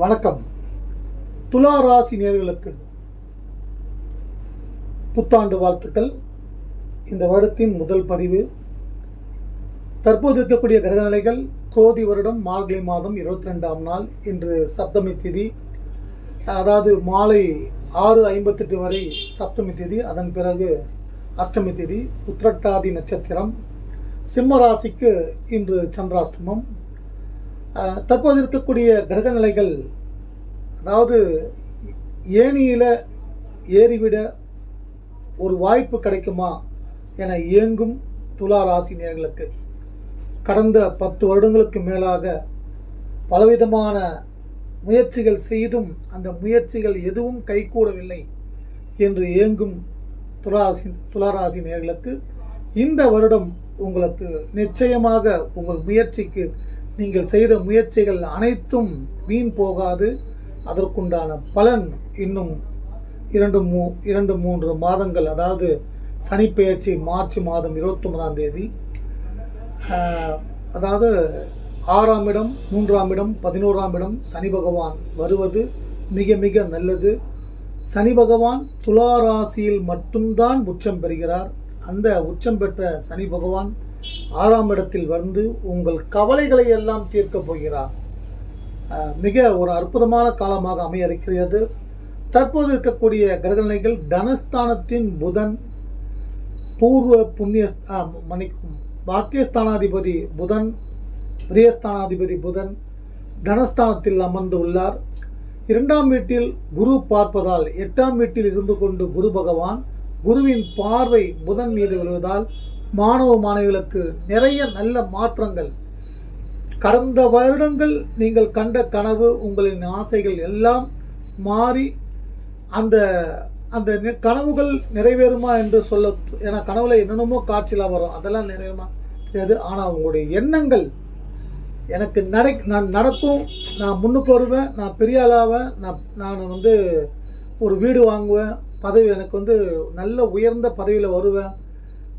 வணக்கம். துலா ராசி நேர்களுக்கு புத்தாண்டு வாழ்த்துக்கள். இந்த வருடத்தின் முதல் பதிவு. தற்போது இருக்கக்கூடிய கிரகநிலைகள் குரோதி வருடம் மார்கழி மாதம் இருபத்தி ரெண்டாம் நாள் இன்று சப்தமி திதி. அதாவது மாலை ஆறு ஐம்பத்தெட்டு வரை சப்தமி திதி அதன் பிறகு அஷ்டமி திதி உத்திரட்டாதி நட்சத்திரம். சிம்ம ராசிக்கு இன்று சந்திராஷ்டமம். தற்போது இருக்கக்கூடிய கிரகநிலைகள் அதாவது ஏணியில் ஏறிவிட ஒரு வாய்ப்பு கிடைக்குமா என இயங்கும் துலா ராசி நேர்களுக்கு கடந்த பத்து வருடங்களுக்கு மேலாக பலவிதமான முயற்சிகள் செய்தும் அந்த முயற்சிகள் எதுவும் கைகூடவில்லை என்று இயங்கும் துளாராசி துளாராசி நேர்களுக்கு இந்த வருடம் உங்களுக்கு நிச்சயமாக உங்கள் முயற்சிக்கு நீங்கள் செய்த முயற்சிகள் அனைத்தும் வீண் போகாது. அதற்குண்டான பலன் இன்னும் இரண்டு மூ இரண்டு மூன்று மாதங்கள் அதாவது சனிப்பெயர்ச்சி மார்ச் மாதம் இருபத்தொன்பதாம் தேதி அதாவது ஆறாம் இடம் மூன்றாம் இடம் பதினோராம் இடம் சனி பகவான் வருவது மிக மிக நல்லது. சனி பகவான் துலா ராசியில் மட்டும்தான் உச்சம் பெறுகிறார். அந்த உச்சம் பெற்ற சனி பகவான் ஆறாம் இடத்தில் வந்து உங்கள் கவலைகளை எல்லாம் தீர்க்கப் போகிறார். மிக ஒரு அற்புதமான காலமாக அமைய இருக்கிறது தற்போது இருக்கக்கூடிய கிரகநிலைகள் தனஸ்தானத்தின் புதன் பூர்வ புண்ணிய மணிக்கும் பாக்கியஸ்தானாதிபதி புதன் பிரியஸ்தானாதிபதி புதன் தனஸ்தானத்தில் அமர்ந்து உள்ளார். இரண்டாம் வீட்டில் குரு பார்ப்பதால் எட்டாம் வீட்டில் இருந்து கொண்டு குரு பகவான் குருவின் பார்வை புதன் மீது விழுவதால் மாணவ மாணவிகளுக்கு நிறைய நல்ல மாற்றங்கள். கடந்த வருடங்கள் நீங்கள் கண்ட கனவு உங்களின் ஆசைகள் எல்லாம் மாறி அந்த அந்த கனவுகள் நிறைவேறுமா என்று சொல்ல ஏன்னா கனவுல என்னென்னமோ காட்சிலாம் வரும். அதெல்லாம் நிறைவேறுமா தெரியாது. ஆனால் உங்களுடைய எண்ணங்கள் எனக்கு நடை நான் நடக்கும் நான் முன்னுக்கு வருவேன் நான் பெரிய ஆளாவேன் நான் நான் வந்து ஒரு வீடு வாங்குவேன் பதவி எனக்கு வந்து நல்ல உயர்ந்த பதவியில் வருவேன்.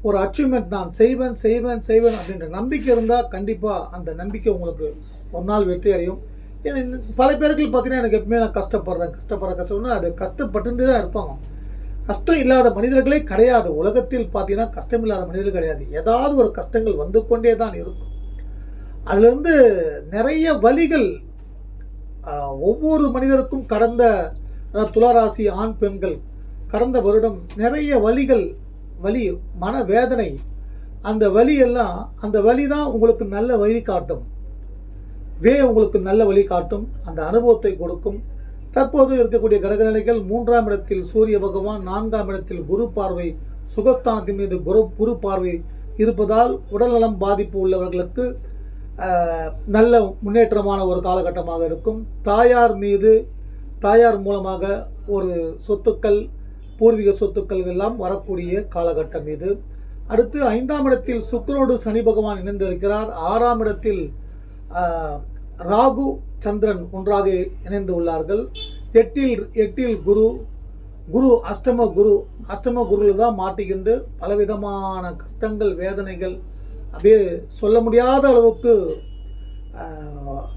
ஒரு அச்சீவ்மெண்ட் நான் செய்வேன் செய்வேன் செய்வேன் அப்படின்ற நம்பிக்கை இருந்தால் கண்டிப்பாக அந்த நம்பிக்கை உங்களுக்கு ஒரு நாள் வெற்றி அடையும். ஏன்னா இந்த பல பேருக்கு பார்த்தீங்கன்னா எனக்கு எப்பவுமே நான் கஷ்டப்படுறேன். கஷ்டப்படுற கஷ்டம்னா அது கஷ்டப்பட்டு தான் இருப்பாங்க. கஷ்டம் இல்லாத மனிதர்களே கிடையாது. உலகத்தில் பார்த்தீங்கன்னா கஷ்டம் இல்லாத மனிதர்கள் கிடையாது. ஏதாவது ஒரு கஷ்டங்கள் வந்து கொண்டே தான் இருக்கும். அதுலேருந்து நிறைய வழிகள் ஒவ்வொரு மனிதருக்கும் கடந்த துளராசி ஆண் பெண்கள் கடந்த வருடம் நிறைய வழிகள் வலி மன வேதனை அந்த வலி எல்லாம் அந்த வழி தான் உங்களுக்கு நல்ல வழி காட்டும். வே உங்களுக்கு நல்ல வழி காட்டும். அந்த அனுபவத்தை கொடுக்கும். தற்போது இருக்கக்கூடிய கிரகநிலைகள் மூன்றாம் இடத்தில் சூரிய பகவான் நான்காம் இடத்தில் குரு பார்வை சுகஸ்தானத்தின் மீது குரு குரு பார்வை இருப்பதால் உடல்நலம் பாதிப்பு உள்ளவர்களுக்கு நல்ல முன்னேற்றமான ஒரு காலகட்டமாக இருக்கும். தாயார் மீது தாயார் மூலமாக ஒரு சொத்துக்கள் பூர்வீக சொத்துக்கள் எல்லாம் வரக்கூடிய காலகட்டம் இது. அடுத்து ஐந்தாம் இடத்தில் சுக்கிரோடு சனி பகவான் இணைந்திருக்கிறார். ஆறாம் இடத்தில் ராகு சந்திரன் ஒன்றாக இணைந்து உள்ளார்கள். எட்டில் எட்டில் குரு குரு அஷ்டம குரு அஷ்டம குருவில் தான் மாட்டிக்கிண்டு பலவிதமான கஷ்டங்கள் வேதனைகள். அப்படியே சொல்ல முடியாத அளவுக்கு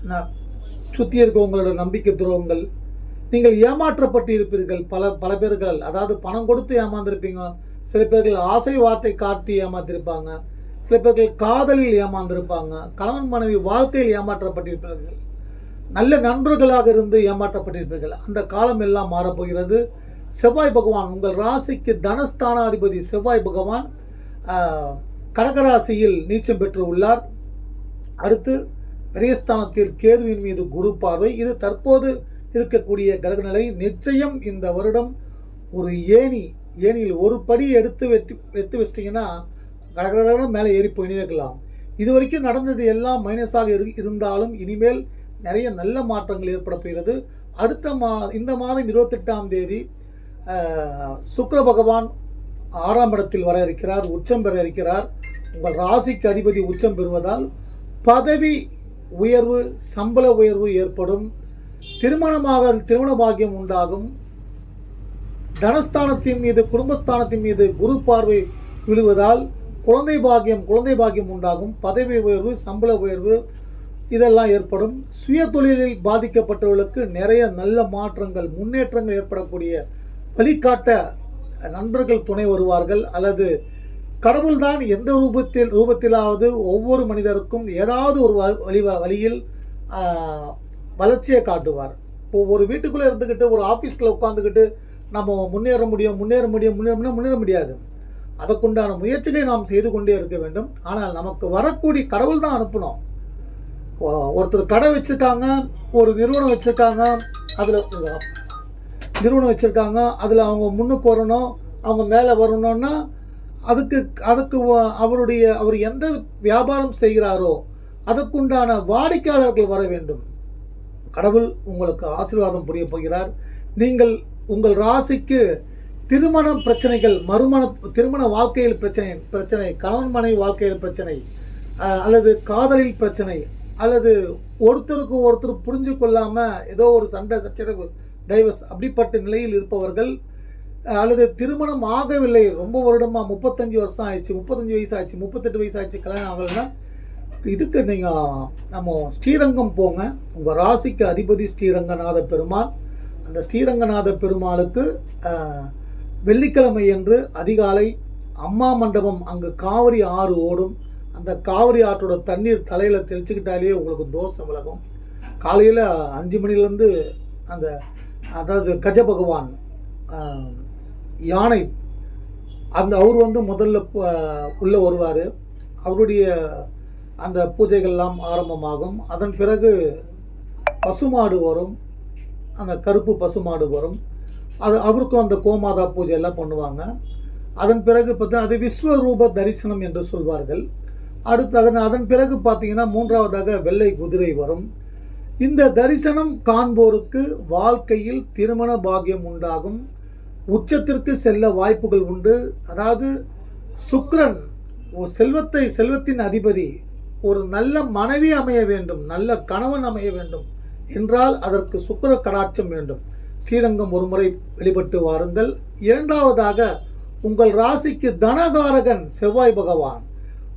ந- சுற்றி இருக்கவங்களோட நம்பிக்கை துரோகங்கள் நீங்கள் ஏமாற்றப்பட்டு இருப்பீர்கள். பல பல பேர்கள் அதாவது பணம் கொடுத்து ஏமாந்துருப்பீங்க. சில பேர்கள் ஆசை வார்த்தை காட்டி ஏமாத்திருப்பாங்க. சில பேர்கள் காதலில் ஏமாந்திருப்பாங்க. கணவன் மனைவி வாழ்க்கையில் ஏமாற்றப்பட்டிருப்பார்கள். நல்ல நண்பர்களாக இருந்து ஏமாற்றப்பட்டிருப்பீர்கள். அந்த காலம் எல்லாம் மாறப்போகிறது. செவ்வாய் பகவான் உங்கள் ராசிக்கு தனஸ்தானாதிபதி செவ்வாய் பகவான் கடகராசியில் நீச்சம் பெற்று உள்ளார். அடுத்து பெரியஸ்தானத்தில் கேதுவின் மீது குரு பார்வை. இது தற்போது இருக்கக்கூடிய கிரகநிலை நிச்சயம் இந்த வருடம் ஒரு ஏணி ஏணியில் ஒரு படி எடுத்து வெட்டி எடுத்து வச்சிட்டிங்கன்னா கடகடகட மேலே ஏறி போயினே இருக்கலாம். இது வரைக்கும் நடந்தது எல்லாம் மைனஸாக இரு இருந்தாலும் இனிமேல் நிறைய நல்ல மாற்றங்கள் ஏற்பட போகிறது. அடுத்த மா இந்த மாதம் இருபத்தெட்டாம் தேதி ஆஹ், பகவான் ஆறாம் இடத்தில் வர இருக்கிறார் உச்சம் பெற இருக்கிறார். உங்கள் ராசிக்கு அதிபதி உச்சம் பெறுவதால் பதவி உயர்வு சம்பள உயர்வு ஏற்படும். திருமணமாக திருமண பாக்கியம் உண்டாகும். தனஸ்தானத்தின் மீது குடும்பஸ்தானத்தின் மீது குரு பார்வை விழுவதால் குழந்தை பாக்கியம் குழந்தை பாக்கியம் உண்டாகும். பதவி உயர்வு சம்பள உயர்வு இதெல்லாம் ஏற்படும். சுய தொழிலில் பாதிக்கப்பட்டவர்களுக்கு நிறைய நல்ல மாற்றங்கள் முன்னேற்றங்கள் ஏற்படக்கூடிய வழிகாட்ட நண்பர்கள் துணை வருவார்கள். அல்லது கடவுள்தான் எந்த ரூபத்தில் ரூபத்திலாவது ஒவ்வொரு மனிதருக்கும் ஏதாவது ஒரு வ- வழி வழியில் வளர்ச்சியை காட்டுவார். இப்போ ஒரு வீட்டுக்குள்ளே இருந்துக்கிட்டு ஒரு ஆஃபீஸில் உட்காந்துக்கிட்டு நம்ம முன்னேற முடியும் முன்னேற முடியும் முன்னேற முன்னேற முடியாது. அதற்குண்டான முயற்சிகளை நாம் செய்து கொண்டே இருக்க வேண்டும். ஆனால் நமக்கு வரக்கூடிய கடவுள் தான் அனுப்பணும். ஒருத்தர் கடை வச்சுருக்காங்க ஒரு நிறுவனம் வச்சுருக்காங்க அதில் நிறுவனம் வச்சுருக்காங்க அதில் அவங்க முன்னுக்கு வரணும் அவங்க மேலே வரணும்னா அதுக்கு அதுக்கு அவருடைய அவர் எந்த வியாபாரம் செய்கிறாரோ அதற்குண்டான வாடிக்கையாளர்கள் வர வேண்டும். கடவுள் உங்களுக்கு ஆசீர்வாதம் புரிய போகிறார். நீங்கள் உங்கள் ராசிக்கு திருமண பிரச்சனைகள் மறுமண திருமண வாழ்க்கையில் பிரச்சனை பிரச்சனை கணவன் மனைவி வாழ்க்கையில் பிரச்சனை அல்லது காதலில் பிரச்சனை அல்லது ஒருத்தருக்கு ஒருத்தர் புரிஞ்சு கொள்ளாமல் ஏதோ ஒரு சண்டை சச்சரவு டைவர்ஸ் அப்படிப்பட்ட நிலையில் இருப்பவர்கள் அல்லது திருமணம் ஆகவில்லை ரொம்ப வருடமாக முப்பத்தஞ்சு வருஷம் ஆயிடுச்சு முப்பத்தஞ்சு வயசு ஆயிடுச்சு முப்பத்தெட்டு வயசு ஆயிடுச்சு கல்யாணம் ஆகலைன்னா இதுக்கு நீங்கள் நம்ம ஸ்ரீரங்கம் போங்க. உங்கள் ராசிக்கு அதிபதி ஸ்ரீரங்கநாத பெருமாள். அந்த ஸ்ரீரங்கநாத பெருமாளுக்கு வெள்ளிக்கிழமை என்று அதிகாலை அம்மா மண்டபம் அங்கு காவிரி ஆறு ஓடும். அந்த காவிரி ஆற்றோட தண்ணீர் தலையில் தெளிச்சுக்கிட்டாலே உங்களுக்கு தோஷம் விலகும். காலையில் அஞ்சு மணிலேருந்து அந்த அதாவது கஜ பகவான் யானை அந்த அவர் வந்து முதல்ல உள்ளே வருவார். அவருடைய அந்த பூஜைகள்லாம் ஆரம்பமாகும். அதன் பிறகு பசுமாடு வரும். அந்த கருப்பு பசுமாடு வரும். அது அவருக்கும் அந்த கோமாதா பூஜை எல்லாம் பண்ணுவாங்க. அதன் பிறகு பார்த்தா அது விஸ்வரூப தரிசனம் என்று சொல்வார்கள். அடுத்து அதன் அதன் பிறகு பார்த்தீங்கன்னா மூன்றாவதாக வெள்ளை குதிரை வரும். இந்த தரிசனம் காண்போருக்கு வாழ்க்கையில் திருமண பாகியம் உண்டாகும். உச்சத்திற்கு செல்ல வாய்ப்புகள் உண்டு. அதாவது சுக்ரன் செல்வத்தை செல்வத்தின் அதிபதி ஒரு நல்ல மனைவி அமைய வேண்டும் நல்ல கணவன் அமைய வேண்டும் என்றால் அதற்கு சுக்கிர கடாட்சம் வேண்டும். ஸ்ரீரங்கம் ஒருமுறை வெளிப்பட்டு வாருங்கள். இரண்டாவதாக உங்கள் ராசிக்கு தனகாரகன் செவ்வாய் பகவான்.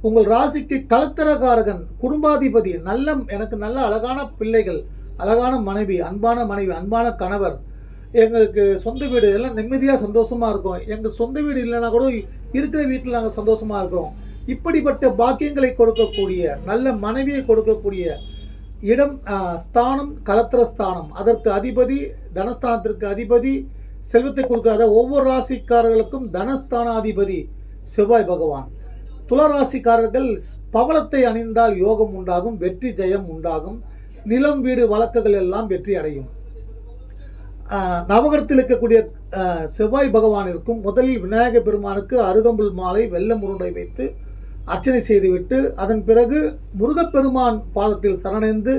உங்கள் ராசிக்கு கலத்தரகாரகன் குடும்பாதிபதி நல்ல எனக்கு நல்ல அழகான பிள்ளைகள் அழகான மனைவி அன்பான மனைவி அன்பான கணவர். எங்களுக்கு சொந்த வீடு எல்லாம் நிம்மதியாக சந்தோஷமாக இருக்கும். எங்கள் சொந்த வீடு இல்லைன்னா கூட இருக்கிற வீட்டில் நாங்கள் சந்தோஷமாக இருக்கிறோம். இப்படிப்பட்ட பாக்கியங்களை கொடுக்கக்கூடிய நல்ல மனைவியை கொடுக்கக்கூடிய இடம் ஸ்தானம் கலத்திர ஸ்தானம். அதற்கு அதிபதி தனஸ்தானத்திற்கு அதிபதி செல்வத்தை கொடுக்காத ஒவ்வொரு ராசிக்காரர்களுக்கும் தனஸ்தானாதிபதி செவ்வாய் பகவான். துளராசிக்காரர்கள் பவளத்தை அணிந்தால் யோகம் உண்டாகும் வெற்றி ஜெயம் உண்டாகும் நிலம் வீடு வழக்குகள் எல்லாம் வெற்றி அடையும். நவகரத்தில் இருக்கக்கூடிய செவ்வாய் பகவானிற்கும் முதலில் விநாயக பெருமானுக்கு அருகம்புல் மாலை வெள்ளை முருண்டை வைத்து அர்ச்சனை செய்துவிட்டு அதன் பிறகு முருகப்பெருமான் பாதத்தில் சரணடைந்து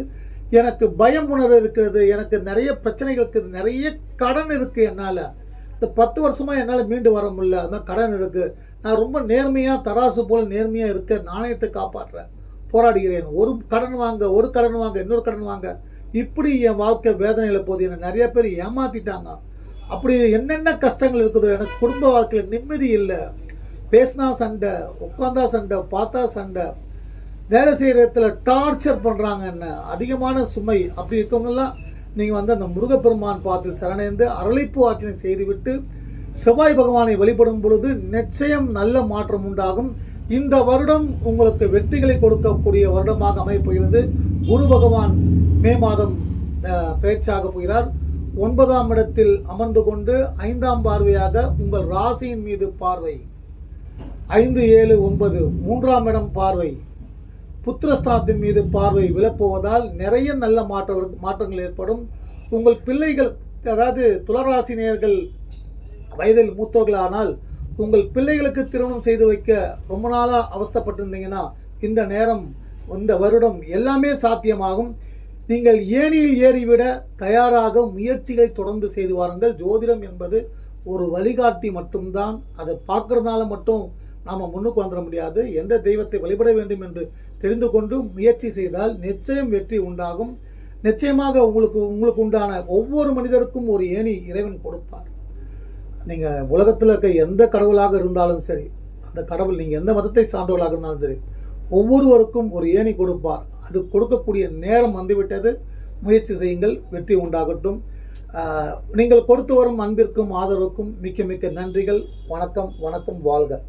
எனக்கு பயம் உணர்வு இருக்கிறது எனக்கு நிறைய பிரச்சனைகள் இருக்குது நிறைய கடன் இருக்குது என்னால். இந்த பத்து வருஷமாக என்னால் மீண்டு வர முடியல. அது மாதிரி கடன் இருக்குது நான் ரொம்ப நேர்மையாக தராசு போல் நேர்மையாக இருக்க நாணயத்தை காப்பாற்றுறேன். போராடுகிறேன். ஒரு கடன் வாங்க ஒரு கடன் வாங்க இன்னொரு கடன் வாங்க. இப்படி என் வாழ்க்கை வேதனையில் போது என்னை நிறைய பேர் ஏமாத்திட்டாங்க. அப்படி என்னென்ன கஷ்டங்கள் இருக்குதோ எனக்கு குடும்ப வாழ்க்கையில் நிம்மதி இல்லை. பேசினா சண்டை உட்காந்தா சண்டை பார்த்தா சண்டை வேலை செய்கிற இடத்துல டார்ச்சர் பண்ணுறாங்க என்ன? அதிகமான சுமை. அப்படி இருக்கவங்கெல்லாம் நீங்கள் வந்து அந்த முருகப்பெருமான் பார்த்து சரணடைந்து அரளிப்பு ஆட்சியை செய்துவிட்டு செவ்வாய் பகவானை வழிபடும் பொழுது நிச்சயம் நல்ல மாற்றம் உண்டாகும். இந்த வருடம் உங்களுக்கு வெற்றிகளை கொடுக்கக்கூடிய வருடமாக அமையப்போகிறது. குரு பகவான் மே மாதம் அஹ், போகிறார். ஒன்பதாம் இடத்தில் அமர்ந்து கொண்டு ஐந்தாம் பார்வையாக உங்கள் ராசியின் மீது பார்வை. ஐந்து ஏழு ஒன்பது மூன்றாம் இடம் பார்வை. புத்திரஸ்தானத்தின் மீது பார்வை விழப்போவதால் நிறைய நல்ல மாற்ற மாற்றங்கள் ஏற்படும். உங்கள் பிள்ளைகள் அதாவது துளராசினியர்கள் வயதில் மூத்தவர்களானால் உங்கள் பிள்ளைகளுக்கு திருமணம் செய்து வைக்க ரொம்ப நாளாக அவஸ்தப்பட்டிருந்தீங்கன்னா இந்த நேரம் இந்த வருடம் எல்லாமே சாத்தியமாகும். நீங்கள் ஏணியில் ஏறிவிட தயாராக முயற்சிகளை தொடர்ந்து செய்து வாருங்கள். ஜோதிடம் என்பது ஒரு வழிகாட்டி மட்டும்தான். அதை பார்க்குறதுனால மட்டும் நாம் முன்னுக்கு வந்துட முடியாது. எந்த தெய்வத்தை வழிபட வேண்டும் என்று தெரிந்து கொண்டு முயற்சி செய்தால் நிச்சயம் வெற்றி உண்டாகும். நிச்சயமாக உங்களுக்கு உங்களுக்கு உண்டான ஒவ்வொரு மனிதருக்கும் ஒரு ஏணி இறைவன் கொடுப்பார். நீங்கள் உலகத்தில் இருக்க எந்த கடவுளாக இருந்தாலும் சரி அந்த கடவுள் நீங்கள் எந்த மதத்தை சார்ந்தவர்களாக இருந்தாலும் சரி ஒவ்வொருவருக்கும் ஒரு ஏணி கொடுப்பார். அது கொடுக்கக்கூடிய நேரம் வந்துவிட்டது. முயற்சி செய்யுங்கள் வெற்றி உண்டாகட்டும். நீங்கள் கொடுத்து வரும் அன்பிற்கும் ஆதரவுக்கும் மிக்க மிக்க நன்றிகள். வணக்கம் வணக்கம் வாழ்க.